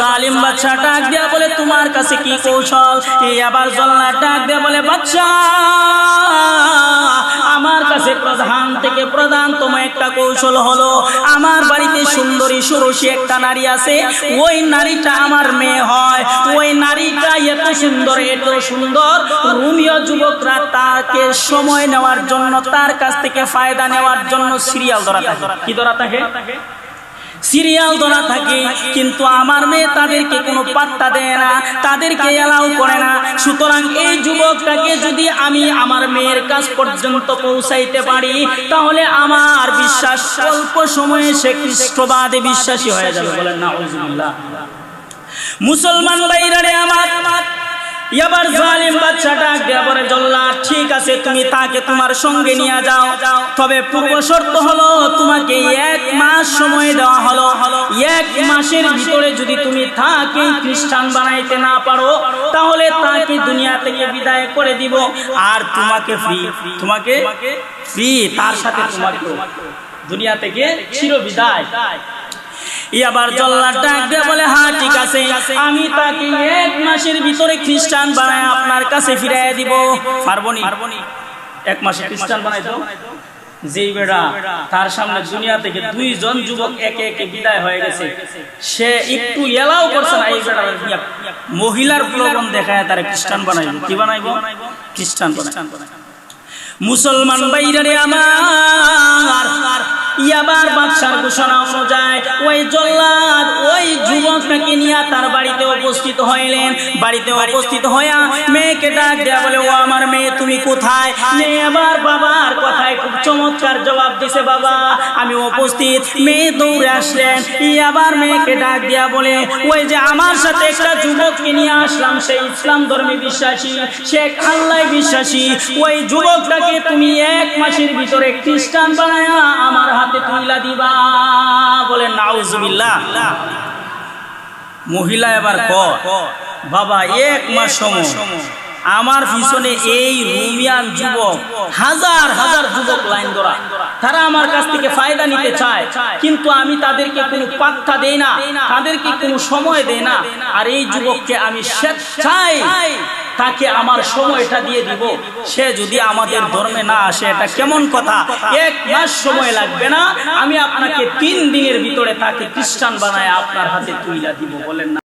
জালিম বাচ্চা ডাক দিয়া বলে, তোমার কাছে কি কৌশল? এই আবার জল্লা ডাক দিয়া বলে, বাচ্চা, আমার কাছে প্রধান থেকে প্রধান তোমার একটা কৌশল হলো, আমার বাড়িতে সুন্দরী সুরসী একটা নারী আছে, ওই নারীটা আমার মেয়ে হয়, ওই নারীটা এত সুন্দর এত সুন্দর, রুমিও যুবকরা তাকে সময় নেওয়ার জন্য, তার কাছ থেকে ফায়দা নেওয়ার জন্য সিরিয়াল ধরা থাকে কি ধরা থাকে সিরিয়াল ধরা থাকে, কিন্তু আমার মেয়ে তাদেরকে কোনো পাত্তা দেয় না, তাদেরকে এলাও করে না। সুতরাং এই যুবকটাকে যদি আমি আমার মেয়ের কাছ পর্যন্ত পৌঁছাইতে পারি, তাহলে আমার বিশ্বাস অল্প সময়ে সে খ্রিস্টবাদে বিশ্বাসী হয়ে যাবে বলেন না মুসলমান বাইরে আমার এবার জালিম বাচ্চাটা দেবরে জল্লা, ঠিক আছে, তুমি তাকে তোমার সঙ্গে নিয়ে যাও। তবে পূর্ব শর্ত হলো, তোমাকে এক মাস সময় দেওয়া হলো। এক মাসের ভিতরে যদি তুমি তাকে খ্রিস্টান বানাইতে না পারো, তাহলে তাকে দুনিয়া থেকে বিদায় করে দিব। আর তোমাকে ফ্রি তোমাকে ফ্রি তার সাথে তোমাকে দুনিয়া থেকে চির বিদায় আবার জল্লার ডাক দিয়ে বলে হ্যাঁ ঠিক আছে। আমি তাকে এক মাসের ভিতরে খ্রিস্টান বানায় আপনার কাছে ফিরাই দিব। পারবনি? এক মাসে খ্রিস্টান বানাই দাও। বেড়া তার সামনে দুনিয়া থেকে দুইজন যুবক একে একে বিদায় হয়ে গেছে। সে একটু এলাও করছে না, এই বেড়া মহিলার প্রলোভন দেখায় তারা খ্রিস্টান বানাইব। কি বানাইব? খ্রিস্টান বানাই মুসলমান বাইরে আমার ইয়াবার বাদশার ঘোষণা অনুযায়ী ওই জল্লাদ নিয়ে তার বাড়িতে উপস্থিত হইলেন। বাড়িতে উপস্থিত হইয়া মেয়েকে ডাক দেয়া বলে, ও আমার মেয়ে, তুমি কোথায়? মেয়ে আবার বাবার কথায় খুব চমৎকার জবাব দিছে বাবা। আমি উপস্থিত। মেয়ে দৌড়ে আসলেন। আবার মেয়েকে ডাক দিয়া বলে, ওই যে আমার সাথে একটা যুবককে নিয়ে আসলাম সেই ইসলাম ধর্মে বিশ্বাসী, সে আল্লাহ বিশ্বাসী। ওই যুবকটাকে তুমি এক মাসের ভিতরে খ্রিস্টান বানায়া আমার হাতে তুইলা দিবা। বলে, নাউজুবিল্লাহ। মহিলা এবার ক বাবা এক মাস সময়। আমার পিছনে এই রুমিয়ান যুবক। হাজার হাজার যুবক লাইন ধরা। তারা আমার কাছ থেকে ফায়দা নিতে চায়। কিন্তু আমি তাদেরকে কোনো পাত্তা দেই না। তাদেরকে কোনো সময় দেই না। আর এই যুবককে আমি স্বেচ্ছায় তাকে আমার সময়টা দিয়ে দিব। সে যদি আমাদের ধর্মে না আসে, এটা কেমন কথা? এক মাস সময় লাগবে না। আমি আপনাকে তিন দিনের ভিতরে তাকে খ্রিস্টান বানায় আপনার হাতে তুইলা দিব, বলেন না।